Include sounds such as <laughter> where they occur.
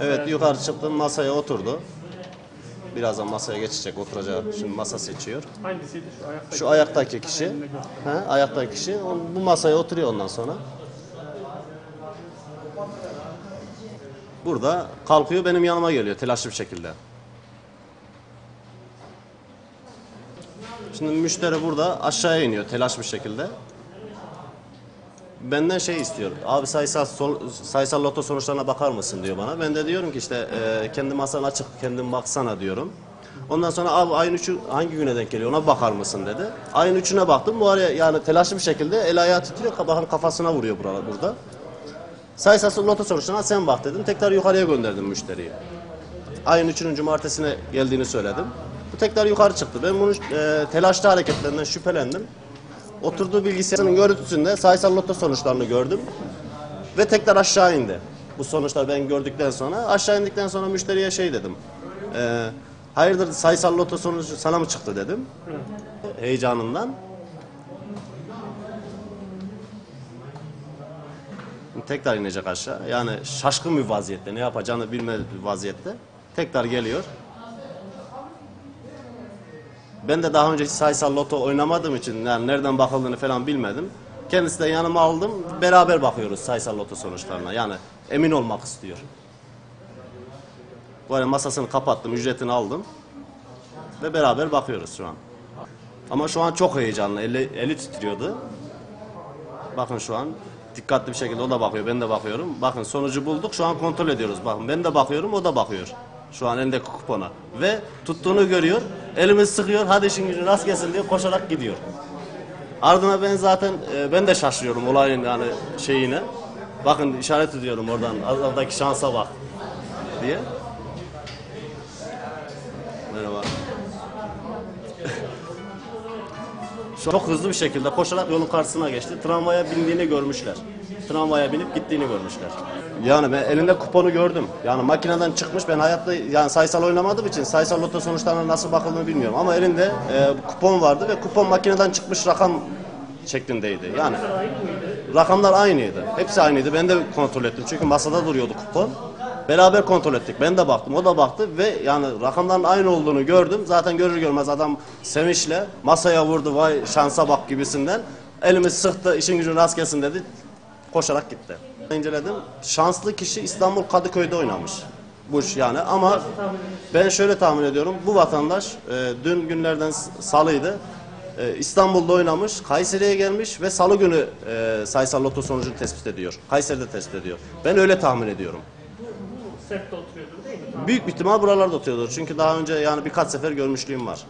Evet yukarı çıktım masaya oturdu. Birazdan masaya geçecek oturacak. Şimdi masa seçiyor. Hangisiydi şu ayaktaki? Şu ayaktaki kişi. He, ayaktaki kişi o- bu masaya oturuyor ondan sonra. Burada kalkıyor benim yanıma geliyor telaşlı bir şekilde. Şimdi müşteri burada aşağıya iniyor telaşlı bir şekilde. Benden şey istiyor. Abi sayısal sol- sayısal loto sonuçlarına bakar mısın diyor bana. Ben de diyorum ki işte e, kendi masan açık kendin baksana diyorum. Ondan sonra abi ayın üçü hangi güne denk geliyor ona bakar mısın dedi. Ayın üçüne baktım. Bu araya yani telaşlı bir şekilde el ayağı titriyor. Bakın kafasına vuruyor burada. burada. Sayısal loto sonuçlarına sen bak dedim. Tekrar yukarıya gönderdim müşteriyi. Ayın üçünün cumartesine geldiğini söyledim. Bu tekrar yukarı çıktı. Ben bunun e, telaşlı hareketlerinden şüphelendim. Oturduğu bilgisayarın görüntüsünde sayısal loto sonuçlarını gördüm. Ve tekrar aşağı indi. Bu sonuçları ben gördükten sonra aşağı indikten sonra müşteriye şey dedim. E, hayırdır sayısal loto sonucu sana mı çıktı dedim. Heyecanından. Tekrar inecek aşağı. Yani şaşkın bir vaziyette. Ne yapacağını bilmez bir vaziyette. Tekrar geliyor. Ben de daha önce hiç sayısal loto oynamadığım için yani nereden bakıldığını falan bilmedim. Kendisi de yanıma aldım. Beraber bakıyoruz sayısal loto sonuçlarına. Yani emin olmak istiyor. Böyle masasını kapattım, ücretini aldım. Ve beraber bakıyoruz şu an. Ama şu an çok heyecanlı. Eli, eli titriyordu. Bakın şu an dikkatli bir şekilde o da bakıyor, ben de bakıyorum. Bakın sonucu bulduk, şu an kontrol ediyoruz. Bakın ben de bakıyorum, o da bakıyor. Şu an elindeki kupona. Ve tuttuğunu görüyor, elimiz sıkıyor, hadi işin gücün rast gelsin diye koşarak gidiyor. Ardına ben zaten, e, ben de şaşırıyorum olayın yani şeyine. Bakın işaret ediyorum oradan, oradaki şansa bak diye. Merhaba. <laughs> Çok hızlı bir şekilde koşarak yolun karşısına geçti. Tramvaya bindiğini görmüşler. Tramvaya binip gittiğini görmüşler. Yani ben elinde kuponu gördüm. Yani makineden çıkmış ben hayatta yani sayısal oynamadığım için sayısal loto sonuçlarına nasıl bakıldığını bilmiyorum. Ama elinde e, kupon vardı ve kupon makineden çıkmış rakam şeklindeydi. Yani rakamlar aynıydı. Hepsi aynıydı. Ben de kontrol ettim. Çünkü masada duruyordu kupon. Beraber kontrol ettik. Ben de baktım, o da baktı ve yani rakamların aynı olduğunu gördüm. Zaten görür görmez adam sevinçle masaya vurdu vay şansa bak gibisinden. Elimi sıktı, işin gücün rast gelsin dedi. Koşarak gitti. İnceledim. Şanslı kişi İstanbul Kadıköy'de oynamış. Bu iş yani ama ben şöyle tahmin ediyorum. Bu vatandaş e, dün günlerden salıydı. E, İstanbul'da oynamış, Kayseri'ye gelmiş ve salı günü e, sayısal loto sonucunu tespit ediyor. Kayseri'de tespit ediyor. Ben öyle tahmin ediyorum. Bu sette oturuyordur değil mi? Büyük bir ihtimal buralarda oturuyordur. Çünkü daha önce yani birkaç sefer görmüşlüğüm var.